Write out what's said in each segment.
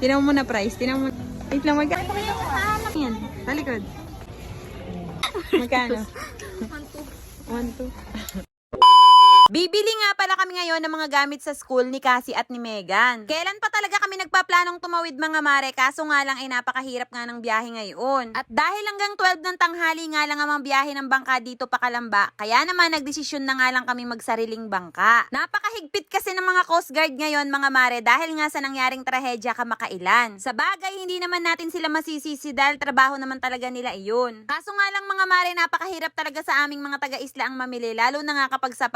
Tinan mo na price. Tinan mo. Wait lang, magkano? Yan, sa likod. Magkano? 1, 2. Bibili nga pala kami ngayon ng mga gamit sa school ni Cassie at ni Megan. Kailan pa talaga kami nagpaplanong tumawid mga mare kaso nga lang ay napakahirap nga ng biyahe ngayon. At dahil hanggang 12 ng tanghali nga lang ang biyahe ng bangka dito pa Kalamba, kaya naman nagdesisyon na nga lang kami magsariling bangka. Napakahigpit kasi ng mga Coast Guard ngayon mga mare dahil nga sa nangyaring trahedya kamakailan. Sa bagay, hindi naman natin sila masisisi dahil trabaho naman talaga nila iyon. Kaso nga lang mga mare, napakahirap talaga sa aming mga taga-isla ang mamili lalo na nga kapag sa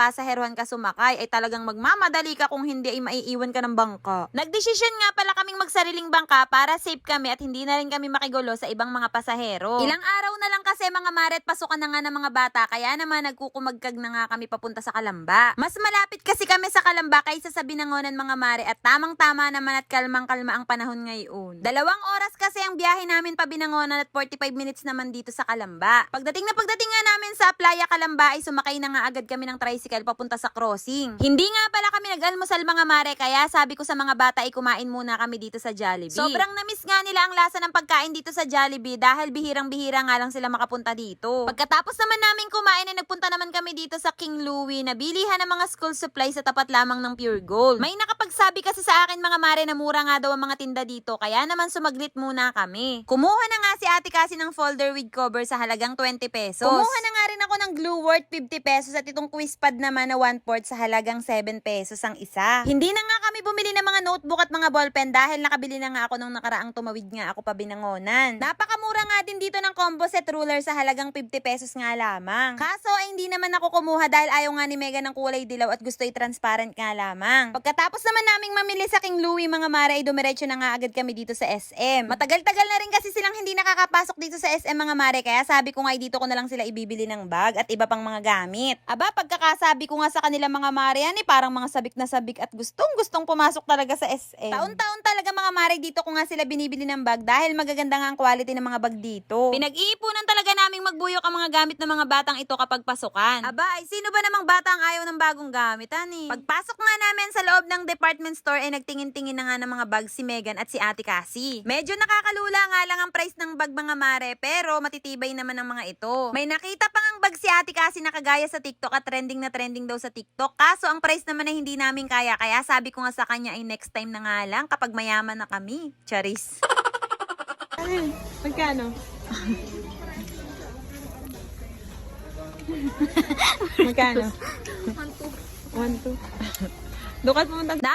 pasaherohan ka sumakay ay talagang magmamadali ka kung hindi ay maiiwan ka ng bangka. Nagdesisyon nga pala kaming magsariling bangka para safe kami at hindi na rin kami makigulo sa ibang mga pasahero. Ilang araw na lang kasi mga mare at pasukan na nga ng mga bata kaya naman nagkukumagkag na nga kami papunta sa Kalamba. Mas malapit kasi kami sa Kalamba kaysa sa Binangonan mga mare at tamang-tama naman at kalmang-kalma ang panahon ngayon. Dalawang oras kasi ang biyahe namin pa Binangonan at 45 minutes naman dito sa Kalamba. Pagdating na pagdating nga namin sa Playa Kalamba ay sumakay na nga agad kami ng tricycle papunta sa crossing. Hindi nga pala kami nag-almusal mga mare kaya sabi ko sa mga bata ay kumain muna kami dito sa Jollibee. Sobrang namiss nga nila ang lasa ng pagkain dito sa Jollibee dahil bihirang-bihira nga lang sila makapunta dito. Pagkatapos naman namin kumain ay nagpunta naman kami dito sa King Louie na bilihan ng mga school supplies sa tapat lamang ng Pure Gold. May nakapagsabi kasi sa akin mga mare na mura nga daw ang mga tinda dito kaya naman sumaglit muna kami. Kumuha na nga si ate kasi ng folder with cover sa halagang 20 pesos. Kumuha na nga rin ako ng glue worth 50 pesos at itong quiz pad naman na 1 port sa halagang 7 pesos ang isa. Hindi na nga kami bumili ng mga notebook at mga ballpen dahil nakabili na nga ako nung nakaraang tumawid nga ako pa binangonan. Napakamura nga din dito ng combo set ruler sa halagang 50 pesos nga lamang. Kaso ay hindi naman ako kumuha dahil ayaw nga ni Mega ng kulay dilaw at gusto ay transparent nga lamang. Pagkatapos naman naming mamili sa King Louie mga mare ay dumiretso na nga agad kami dito sa SM. Matagal-tagal na rin kasi silang hindi nakakapasok dito sa SM mga mare kaya sabi ko nga dito ko na lang sila ibibili ng bag at iba pang mga gamit. Aba pagkakasabi ko nga sa kanila mga mare yan eh parang mga sabik na sabik at gustong gustong pumasok talaga sa SM. Taon-taon talaga mga mare dito ko nga sila binibili ng bag dahil magaganda nga ang quality ng mga bag dito. Pinag-iipunan talaga naming magbuyok ang mga gamit ng mga batang ito kapag pasukan. Aba, ay sino ba namang bata ang ayaw ng bagong gamit, ani? Pagpasok nga namin sa loob ng department store ay nagtingin-tingin na nga ng mga bag si Megan at si Ate Cassie. Medyo nakakalula nga lang ang price ng bag mga mare pero matitibay naman ang mga ito. May nakita pa ngang bag si Ate Cassie na kagaya sa TikTok at trending na trending daw sa TikTok. Kaso ang price naman ay hindi namin kaya kaya sabi ko nga sa kanya ay next time na nga lang kapag mayaman na kami. Charis. Ayun, magkano? magkano? 1, 2. Dukat pumunta. Ko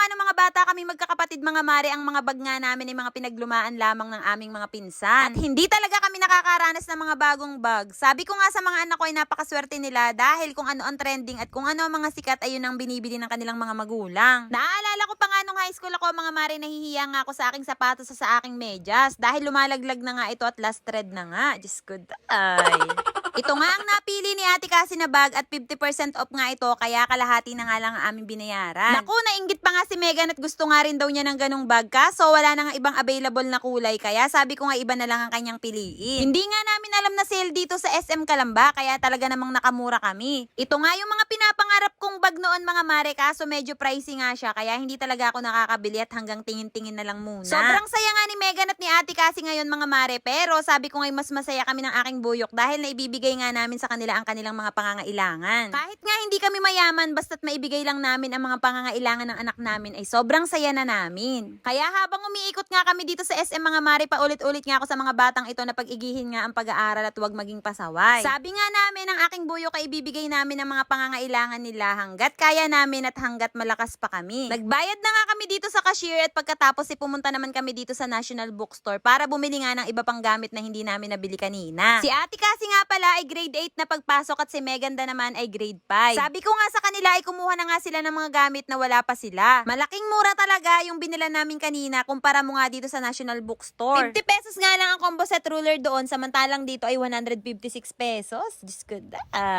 nga ng mga bata kami magkakapatid mga mare ang mga bag nga namin ay mga pinaglumaan lamang ng aming mga pinsan. At hindi talaga kami nakakaranas ng mga bagong bag. Sabi ko nga sa mga anak ko ay napakaswerte nila dahil kung ano ang trending at kung ano ang mga sikat ayun ang binibili ng kanilang mga magulang. Naaalala ko pa nga nung high school ako mga mare nahihiya nga ako sa aking sapatos sa sa aking medyas dahil lumalaglag na nga ito at last thread na nga. Diyos ko, ay. Ito nga ang napili ni ate kasi na bag at 50% off nga ito kaya kalahati na nga lang ang aming binayaran. Naku, nainggit pa nga si Megan at gusto nga rin daw niya ng ganong bag kaso wala na nga ibang available na kulay kaya sabi ko nga iba na lang ang kanyang piliin. Hindi nga namin alam na sale dito sa SM Kalamba kaya talaga namang nakamura kami. Ito nga yung mga pinapangarap kong bag noon mga mare kaso medyo pricey nga siya kaya hindi talaga ako nakakabili at hanggang tingin-tingin na lang muna. Sobrang saya nga ni Megan at ni ate kasi ngayon mga mare pero sabi ko nga mas masaya kami ng aking buyok dahil naibibigay nga namin sa kanila ang kanilang mga pangangailangan. Kahit nga hindi kami mayaman basta't maibigay lang namin ang mga pangangailangan ng anak namin ay sobrang saya na namin. Kaya habang umiikot nga kami dito sa SM mga mare paulit-ulit nga ako sa mga batang ito na pag-igihin nga ang pag-aaral at huwag maging pasaway. Sabi nga namin ang aking buyok ay ibibigay namin ang mga pangangailangan nila hanggat kaya namin at hanggat malakas pa kami. Nagbayad na nga kami dito sa cashier at pagkatapos ay pumunta naman kami dito sa National Bookstore para bumili nga ng iba pang gamit na hindi namin nabili kanina. Si ate kasi nga pala ay grade 8 na pagpasok at si Meganda naman ay grade 5. Sabi ko nga sa kanila ay kumuha na nga sila ng mga gamit na wala pa sila. Malaking mura talaga yung binila namin kanina kumpara mo nga dito sa National Bookstore. 50 pesos nga lang ang combo set ruler doon samantalang dito ay 156 pesos. Diyos ko.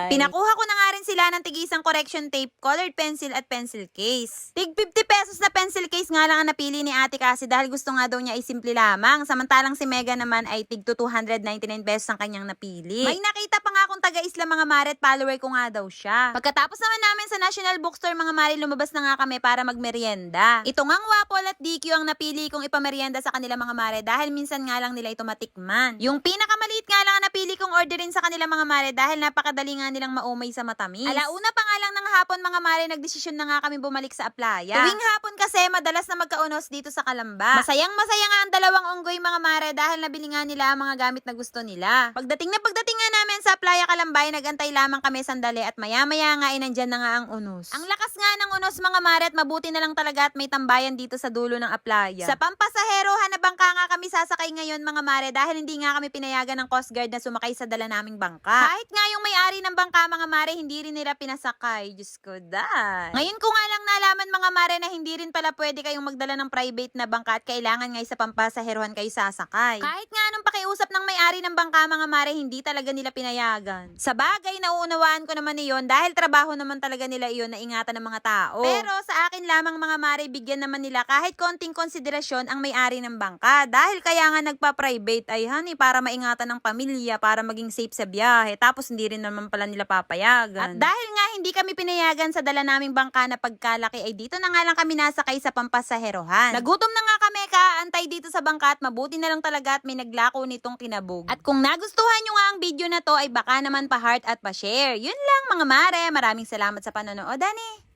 Pinakuha ko na nga rin sila ng tigisang correction tape, colored pencil at pencil case. Tig 50 pesos na pencil case nga lang ang napili ni ate kasi dahil gusto nga daw niya ay simple lamang. Samantalang si Mega naman ay tig to 299 pesos ang kanyang napili. May nakita Nagpakita pa nga akong taga-isla mga mare at follower ko nga daw siya. Pagkatapos naman namin sa National Bookstore mga mare, lumabas na nga kami para magmerienda. Ito ngang Wapol at DQ ang napili kong ipamerienda sa kanila mga mare dahil minsan nga lang nila ito matikman. Yung pinakamaliit nga lang ang napili kong orderin sa kanila mga mare dahil napakadali nga nilang maumay sa matamis. Alauna pa nga lang ng hapon mga mare, nagdesisyon na nga kami bumalik sa Aplaya. Tuwing hapon kasi madalas na magkaunos dito sa Kalamba. Masayang masaya nga ang dalawang unggoy mga mare dahil nabili nga nila ang mga gamit na gusto nila. Pagdating na pagdating nga namin sa Playa Kalambay, nagantay lamang kami sandali at maya-maya nga ay nandyan na nga ang unos. Ang lakas nga ng unos mga mare at mabuti na lang talaga at may tambayan dito sa dulo ng Aplaya. Sa pampasahero, hanabangka nga kami sasakay ngayon mga mare dahil hindi nga kami pinayagan ng Coast Guard na sumakay sa dala naming bangka. Kahit nga yung may-ari ng bangka mga mare, hindi rin nila pinasakay. Diyos ko, dahil. Ngayon ko nga lang nalaman mga mare na hindi rin pala pwede kayong magdala ng private na bangka at kailangan nga sa pampasaherohan kayo sasakay. Kahit nga anong pakiusap ng may-ari ng bangka mga mare, hindi talaga nila pinayagan. Sa bagay, nauunawaan ko naman iyon dahil trabaho naman talaga nila iyon na ingatan ng mga tao. Pero sa akin lamang mga mare, bigyan naman nila kahit konting konsiderasyon ang may-ari ng bangka. Dahil kaya nga nagpa-private ay honey para maingatan ng pamilya, para maging safe sa biyahe. Tapos hindi rin naman pala nila papayagan. At dahil nga hindi kami pinayagan sa dala naming bangka na pagkalaki ay dito na nga lang kami nasakay sa pampasaherohan. Nagutom na nga kami kaantay dito sa bangka at mabuti na lang talaga at may naglako nitong kinabog. At kung nagustuhan nyo nga ang video na to ay baka naman pa-heart at pa-share. Yun lang mga mare. Maraming salamat sa panonood, ani.